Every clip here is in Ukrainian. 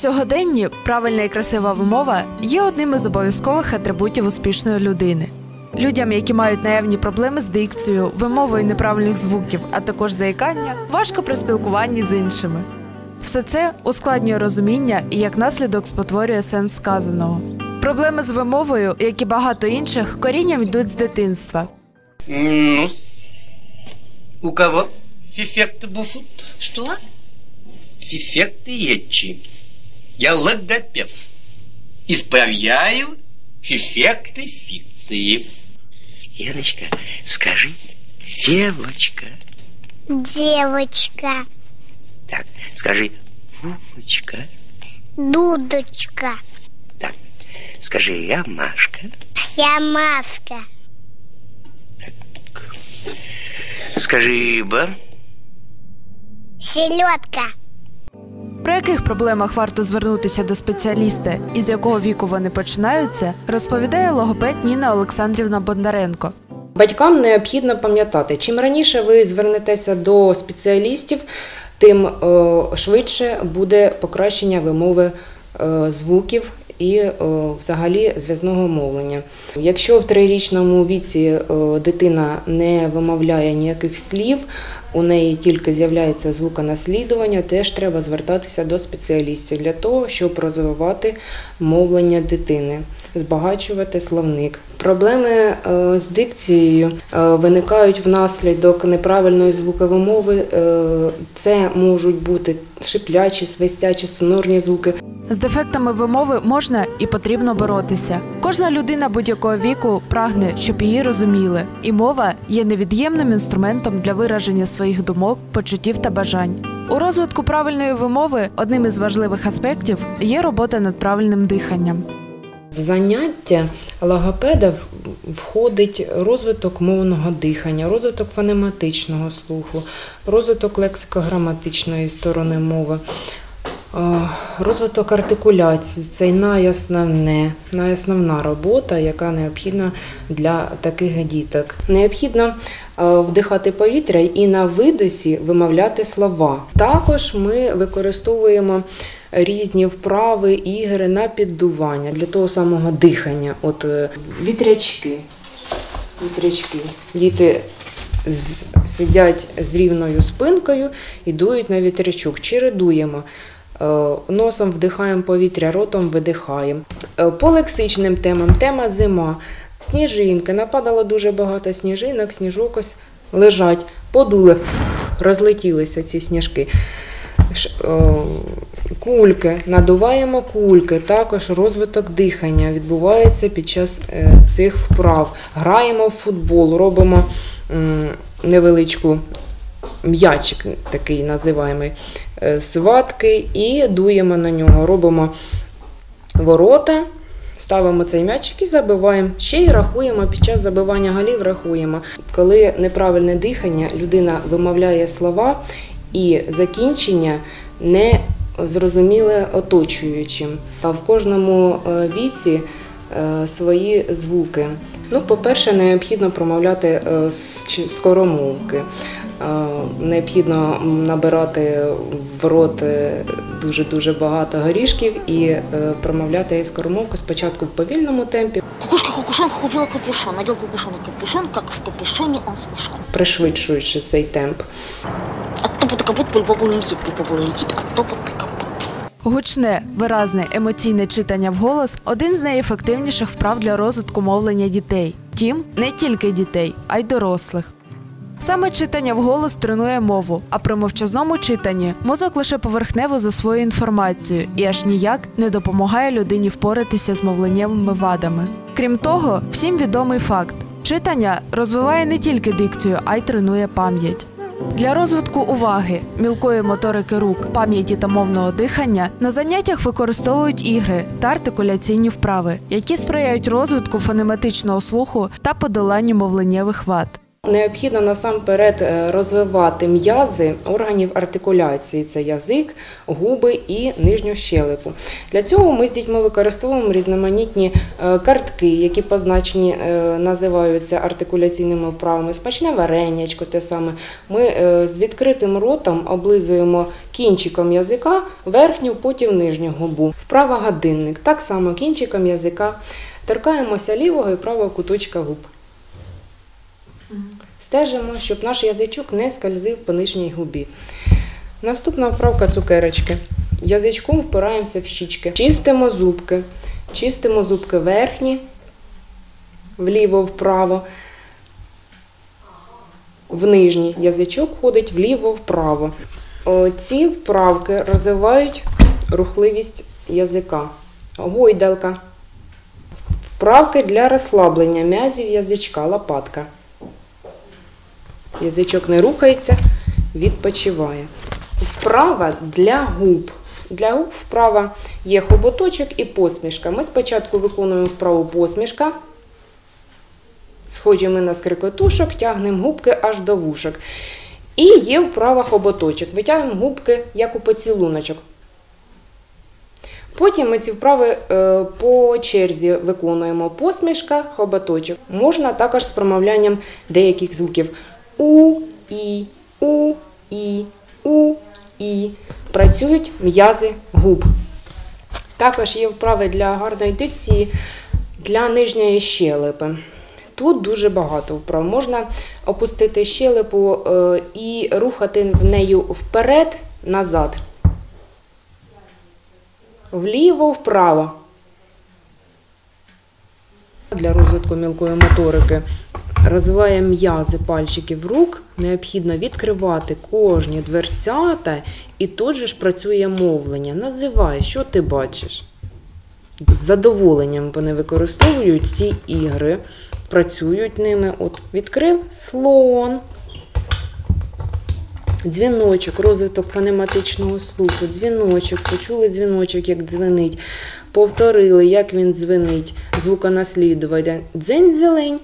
сьогоденні правильна і красива вимова є одним із обов'язкових атрибутів успішної людини. Людям, які мають наявні проблеми з дикцією, вимовою неправильних звуків, а також заїкання, важко при спілкуванні з іншими. Все це ускладнює розуміння і як наслідок спотворює сенс сказаного. Проблеми з вимовою, як і багато інших, корінням йдуть з дитинства. ну у кого фифекты буфут? Что? Фифекты етчи. Я логопед. Исправляю фифекты фикции. Яночка, скажи, девочка. Девочка, Так, скажи, Вовочка. дудочка, Так, скажи, я Машка. я маска, Скажи, ба. селедка, Про яких проблемах варто звернутися до спеціаліста і з якого віку вони починаються, розповідає логопед Ніна Олександрівна Бондаренко. Батькам необхідно пам'ятати, чим раніше ви звернетеся до спеціалістів, тим е, швидше буде покращення вимови е, звуків і е, взагалі зв'язного мовлення. Якщо в трирічному віці дитина не вимовляє ніяких слів, у неї тільки з'являється звуконаслідування, теж треба звертатися до спеціалістів для того, щоб розвивати мовлення дитини, збагачувати словник. Проблеми е, з дикцією е, виникають внаслідок неправильної звуковимови. Е, Це можуть бути шиплячі, свистячі, сонорні звуки. З дефектами вимови можна і потрібно боротися. Кожна людина будь-якого віку прагне, щоб її розуміли, і мова є невід'ємним інструментом для вираження своїх думок, почуттів та бажань. У розвитку правильної вимови одним із важливих аспектів є робота над правильним диханням. В заняття логопеда входить розвиток мовного дихання, розвиток фонематичного слуху, розвиток лексико-граматичної сторони мови, розвиток артикуляції це найосновне, найосновна робота, яка необхідна для таких діток. Необхідно е, вдихати повітря і на видосі вимовляти слова. Також ми використовуємо різні вправи, ігри на піддування для того самого дихання. От е, вітрячки. Вітрячки. Діти сидять з рівною спинкою і дують на вітрячок. Чередуємо. Е, Носом вдихаємо повітря, ротом видихаємо. Е, По лексичним темам тема зима. Сніжинки. Нападало дуже багато сніжинок, сніжок ось лежать, подули, розлетілися ці сніжки. Е, Кульки, надуваємо кульки, також розвиток дихання відбувається під час цих вправ. Граємо в футбол, робимо невеличку м'ячик, такий називаємо, е, сватки, і дуємо на нього. Робимо ворота, ставимо цей м'ячик і забиваємо. Ще й рахуємо під час забивання голів рахуємо. Коли неправильне дихання, людина вимовляє слова і закінчення не зрозуміле оточуючим. А в кожному е, віці е, свої звуки. Ну, по-перше, необхідно промовляти скоромовки. Е, Необхідно набирати в рот е, дуже-дуже багато горішків і е, промовляти скоромовку спочатку в повільному темпі, Кукушка-кукушонка купила капюшон, надел кукушон капюшон, как в капюшоне он смешон. пришвидшуючи цей темп. А топот капут, пульпопу летит, пульпопу летит, а топот капут. Гучне, виразне, емоційне читання вголос один з найефективніших вправ для розвитку мовлення дітей. Втім, не тільки дітей, а й дорослих. Саме читання вголос тренує мову, а при мовчазному читанні мозок лише поверхнево засвоює інформацію і аж ніяк не допомагає людині впоратися з мовленнєвими вадами. Крім того, всім відомий факт: читання розвиває не тільки дикцію, а й тренує пам'ять. Для розвитку уваги, мілкої моторики рук, пам'яті та мовного дихання на заняттях використовують ігри та артикуляційні вправи, які сприяють розвитку фонематичного слуху та подоланню мовленнєвих вад. Необхідно насамперед е, розвивати м'язи органів артикуляції це язик, губи і нижню щелепу. Для цього ми з дітьми використовуємо різноманітні е, картки, які позначені е, називаються артикуляційними вправами. Смачне варенячко, те саме. Ми з відкритим ротом облизуємо кінчиком язика верхню, потім нижню губу. Вправа годинник. Так само кінчиком язика торкаємося лівого і правого куточка губ. Стежимо, щоб наш язичок не скользив по нижній губі. Наступна вправка цукерочки. Язичком впираємося в щічки. Чистимо зубки. Чистимо зубки верхні, вліво-вправо. В нижній язичок ходить вліво-вправо. Ці вправки розвивають рухливість язика. Гойдалка. Вправки для розслаблення м'язів язичка, лопатка. Язичок не рухається, відпочиває. Вправа для губ. Для губ вправа є хоботочок і посмішка. Ми спочатку виконуємо вправу посмішка. Схожі ми на скрипетушок, тягнемо губки аж до вушок. І є вправа хоботочок. Витягуємо губки, як у поцілуночок. Потім ми ці вправи е, по черзі виконуємо посмішка, хоботочок. Можна також з промовлянням деяких звуків у, і, у, і, у, і. Працюють м'язи губ. Також є вправи для гарної дикції для нижньої щелепи. Тут дуже багато вправ. Можна опустити щелепу е, і рухати в нею вперед, назад. Вліво, вправо. Для розвитку мілкої моторики розвиває м'язи пальчиків рук. Необхідно відкривати кожні дверцята, і тут же ж працює мовлення. Називай, що ти бачиш. З задоволенням вони використовують ці ігри, працюють ними. От відкрив слон. Дзвіночок, розвиток фонематичного слуху, дзвіночок, почули дзвіночок, як дзвенить, повторили, як він дзвенить, звуконаслідування. Дзень-зелень,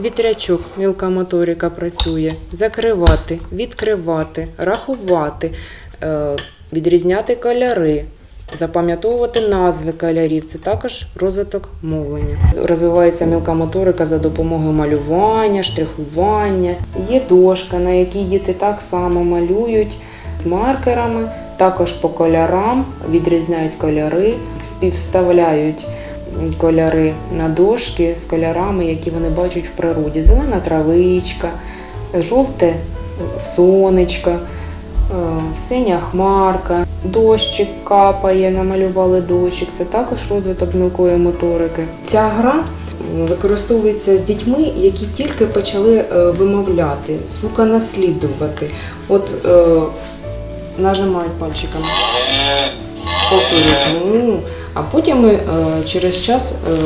вітрячок, мілка моторика працює, закривати, відкривати, рахувати, е, відрізняти кольори, запам'ятовувати назви кольорів. Це також розвиток мовлення. Розвивається мілка моторика за допомогою малювання, штрихування. Є дошка, на якій діти так само малюють маркерами, також по кольорам, відрізняють кольори, співставляють кольори на дошки з кольорами, які вони бачать в природі. Зелена травичка, жовте сонечко, е, синя хмарка, дощик капає, намалювали дощик. Це також розвиток мілкої моторики. Ця гра використовується з дітьми, які тільки почали е, вимовляти, звуконаслідувати. От е, нажимають пальчиками, повторюють «му», а потім ми е, через час е,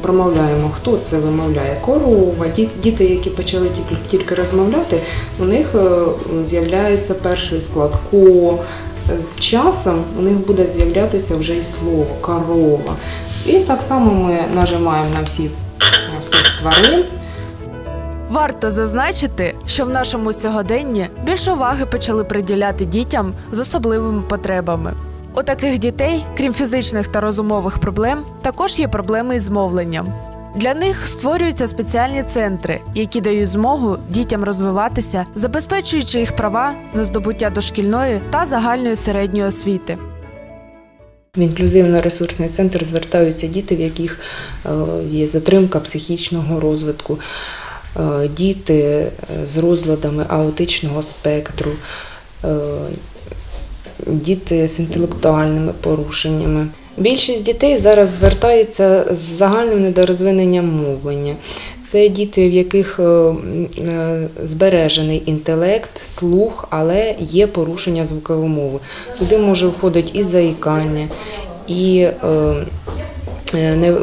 промовляємо, хто це вимовляє. Корова, діти, які почали тільки, розмовляти, у них е, з'являється перший склад ко. З часом у них буде з'являтися вже і слово корова. І так само ми нажимаємо на всі на всіх тварин. Варто зазначити, що в нашому сьогоденні більше уваги почали приділяти дітям з особливими потребами. У таких дітей, крім фізичних та розумових проблем, також є проблеми із мовленням. Для них створюються спеціальні центри, які дають змогу дітям розвиватися, забезпечуючи їх права на здобуття дошкільної та загальної середньої освіти. В інклюзивно-ресурсний центр звертаються діти, в яких е, є затримка психічного розвитку, е, діти е, з розладами аутичного спектру, діти з інтелектуальними порушеннями. Більшість дітей зараз звертаються з загальним недорозвиненням мовлення. Це діти, в яких е, е, збережений інтелект, слух, але є порушення звукової мови. Сюди може входити і заїкання, і е, не-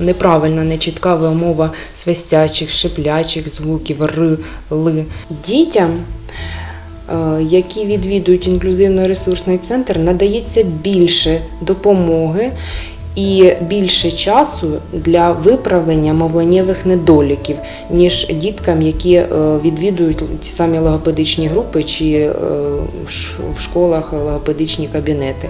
неправильна, нечітка вимова свистячих, шиплячих звуків р, л. Дітям які відвідують інклюзивно-ресурсний центр, надається більше допомоги і більше часу для виправлення мовленнєвих недоліків, ніж діткам, які е, відвідують ті самі логопедичні групи чи е, в школах логопедичні кабінети.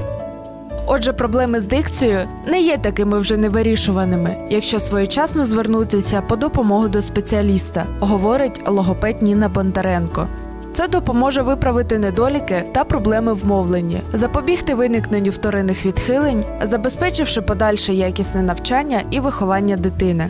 Отже, проблеми з дикцією не є такими вже невирішуваними, якщо своєчасно звернутися по допомогу до спеціаліста, говорить логопед Ніна Бондаренко. Це допоможе виправити недоліки та проблеми в мовленні, запобігти виникненню вторинних відхилень, забезпечивши подальше якісне навчання і виховання дитини.